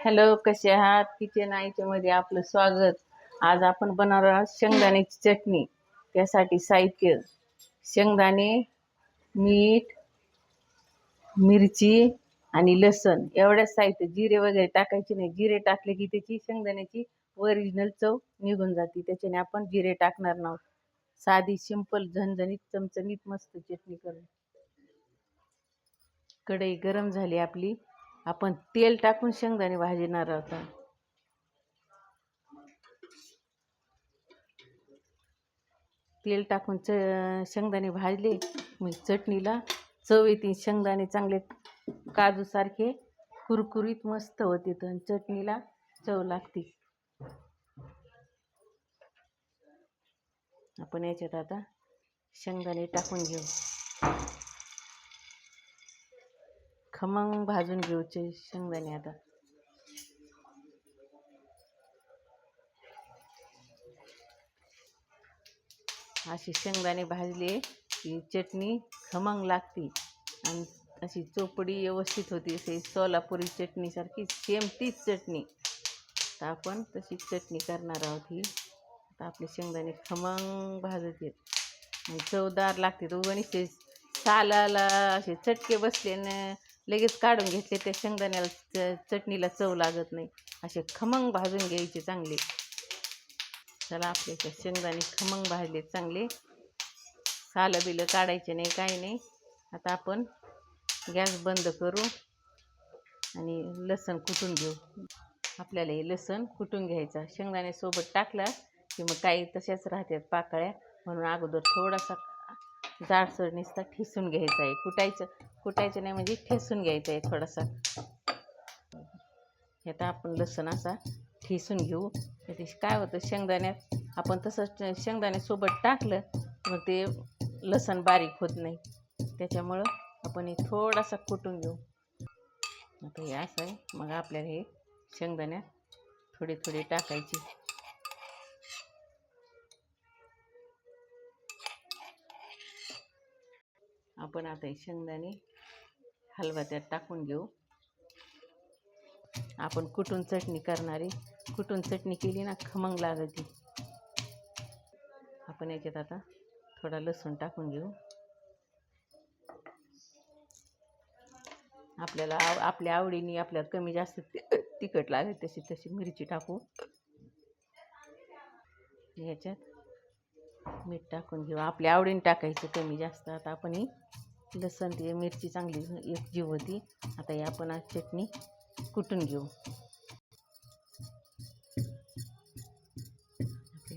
Hello कसे आहात? Kitchen आईच्या मध्ये आपलं स्वागत. आज आपण बनवणार आहोत शेंगदाण्याची चटणी. त्यासाठी साहित्य. शेंगदाणे मीठ मिरची आणि लसण. एवढ्याच साहित्य. जिरे वगैरे टाकायचे नाही. जिरे टाकले की त्याची शेंगदाण्याची ओरिजिनल चव निघून जाते. त्याच्याने आपण जिरे टाकणार नाहोत. साधी सिंपल झणझणीत चमचमीत मस्त चटणी करू कढई गरम झाली आपली. आपण तेल टाकून शेंगदाणे भाजणार आहोत. तेल टाकून च शेंगदाणे भाजले मग चटणीला चव येते. शेंगदाणे चांगले काजूसारखे कुरकुरीत मस्त होते तर चटणीला चव लागते. आपण याच्यात आता शेंगदाणे टाकून घेऊ. खमंग भाजून घेऊचे शेंगदाणे आता. अशी शेंगदाणे भाजले की चटणी खमंग लागते. आणि अशी चोपडी व्यवस्थित होती. असे सोलापुरी चटणीसारखी सेम तीच चटणी. तर आपण तशी चटणी करणार आहोत ही. आता आपले शेंगदाणे खमंग भाजत येत आणि चवदार लागते उगणीच ते सालाला असे चटके बसले ना लगेच काढून घेतले त्या शेंगदाण्याला च चटणीला चव लागत नाही. असे खमंग भाजून घ्यायचे चांगले. चला आपले इथं शेंगदाणे खमंग भाजले चांगले. सालं बिलं काढायचे नाही काही नाही. आता आपण गॅस बंद करू आणि लसण कुटून घेऊ? आपल्याला हे लसण कुटून घ्यायचा? शेंगदाण्यासोबत टाकला की मग काही तशाच राहतात पाकळ्या. म्हणून अगोदर थोडासा जाडसर नुसता ठेसून घ्यायचा आहे. कुटायचं कुटायचं नाही म्हणजे ठेसून घ्यायचं आहे थोडासा. आता आपण लसण असा ठेसून घेऊ. ते काय होतं शेंगदाण्यात आपण तसंच शेंगदाण्यासोबत टाकलं मग ते लसण बारीक होत नाही. त्याच्यामुळं आपण हे थोडासा कुटून घेऊ. आता हे असं आहे. मग आपल्याला हे शेंगदाण्यात थोडे थोडे टाकायचे. आपण आता हे शेंगदाणे हलवा त्यात टाकून घेऊ. आपण कुटून चटणी करणारी? कुटून चटणी केली ना खमंग लागते आपण याच्यात आता थोडा लसूण टाकून घेऊ. आपल्याला आव आपल्या आवडीने आपल्याला कमी जास्त ति- तिखट लागेल तशी तशी मिरची टाकू. ह्याच्यात मीठ टाकून घेऊ. आपल्या आवडीने टाकायचं कमी जास्त. आता आपण ही लसण ती मिरची चांगली एक जीव होती. आता ही आपण आज चटणी कुटून घेऊ.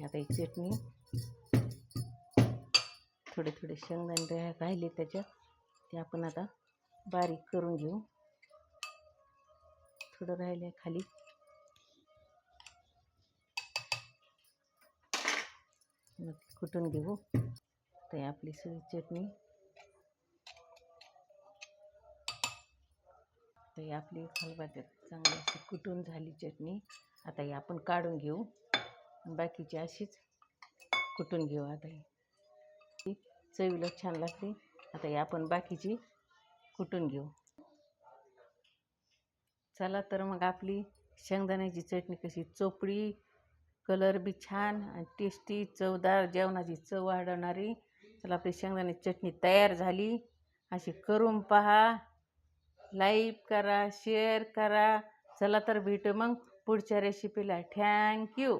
आता ही चटणी थोडे थोडे शेंगदाणे राहिले त्याच्यात. ते आपण आता बारीक करून घेऊ. थोडं राहिले खाली मग कुटून घेऊ? तर आपली सगळी चटणी. तर आपली खलबत्त्यात चांगली अशी कुटून झाली चटणी. आता ही आपण काढून घेऊ. बाकीची अशीच कुटून घेऊ आता ही. ती चवीला छान लागते. आता ही आपण बाकीची कुटून घेऊ. चला तर मग आपली शेंगदाण्याची चटणी कशी? चोपडी कलर बी छान आणि टेस्टी चवदार जेवणाची चव वाढवणारी. चला आपली शेंगदाण्याची चटणी तयार झाली. अशी करून पहा. लाईक करा शेअर करा. चला तर भेटू मग पुढच्या रेसिपीला थँक्यू